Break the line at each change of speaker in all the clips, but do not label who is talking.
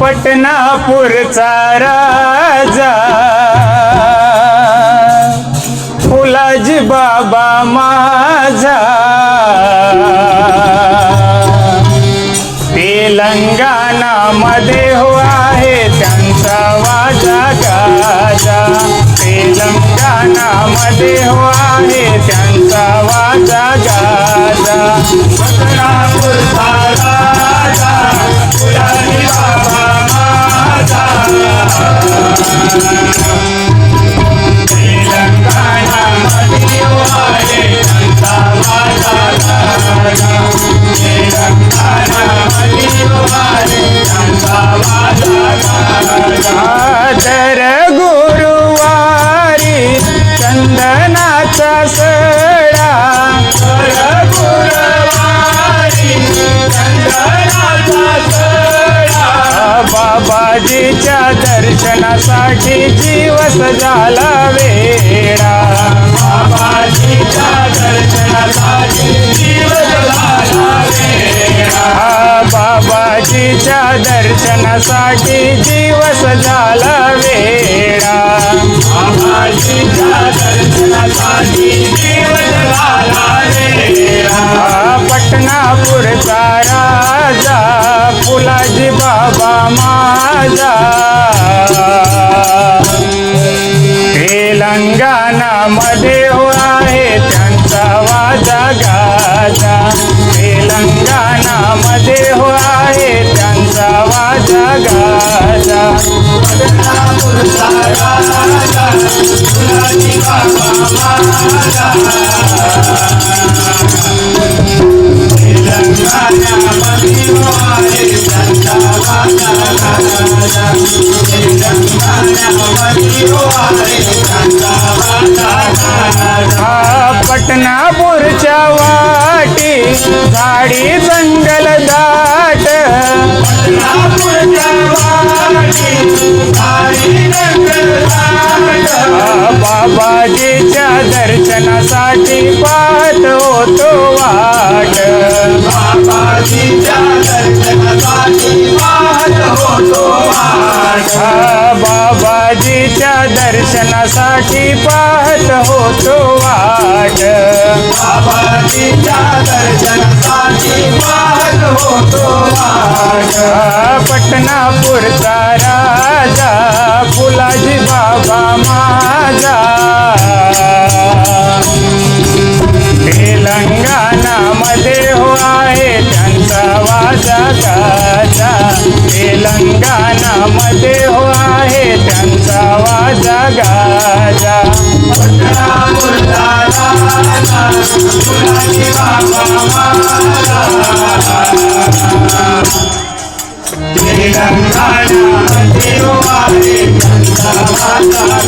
पटनापूरचा राजा फुलाजी बाबा माझा. तेलंगणा मध्ये हो आहे त्यांचा वाजा गाजा. तेलंगणा मध्ये हो आहे त्यांचा सडा. बाबाजीच्या दर्शनासाठी जीवस झाला वेडा. बाबाजीच्या दर्शनासाठी जीवस झाला वेळा बाबाजीच्या दर्शनासाठी जीवस झाला वेळा बाबाजीच्या पटनापूर जीवस राजा फुलाजी बाबा माझा. तेलंगणामध्ये हो आहे. राजा बाबा तेलंगणामध्ये तेलंगणामध्ये पटनापूरच्या वाटी झाडी जंगल दाट. पटनापूरच्या बाबाजीच्या दर्शनासाठी पाहत होतो वाट. बाबाजीच्या दर्शनासाठी पाहत होतो वाट. बाबाजीच्या दर्शनासाठी पाहत होतो वाट. बाबाजीच्या दर्शनासाठी पाहत होतो वाट. पटनापूरचा राजा फुलाजी बाबा माझा. तेलंगणामध्ये हो आहे त्यांचा वाजा गाजा तेलंगणामध्ये हो आहे त्यांचा वाजा गाजा तेलंगणामध्ये हो आहे त्यांचा वाजा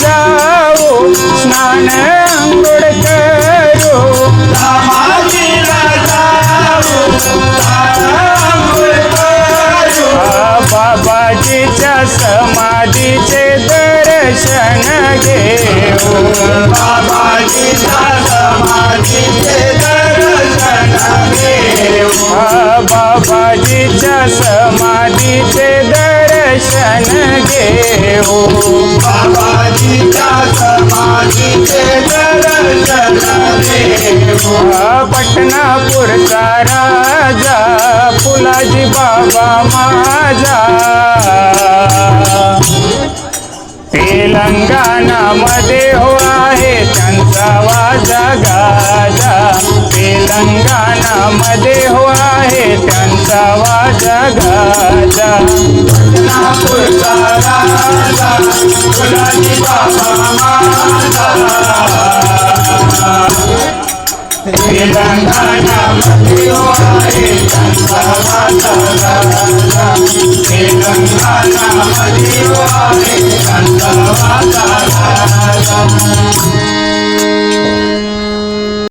जाऊ स्नान स्नान अंघोळ करू। बाबाजीच्या समाधीचे दर्शन घेऊ। बाबाजीच्या समाधीचे दर्शन घेऊ। बाबाजीच्या समाधीचे दर्शन घेऊ. बाबाजीच्या समाधीचे दर्शन घेऊ राजा फुलाजी बाबा माझा. तेलंगणा मध्ये हो आहे त्यांचा वाजा गाजा. तेलंगणा मध्ये हो आहे त्यांचा वाजा गाजा पटनापूरचा राजा फुलाजी बाबा माझा तेलंगणा मध्ये हो आहे त्यांचा वाजा गाजा तेलंगणा मध्ये हो आहे त्यांचा वाजा गाजा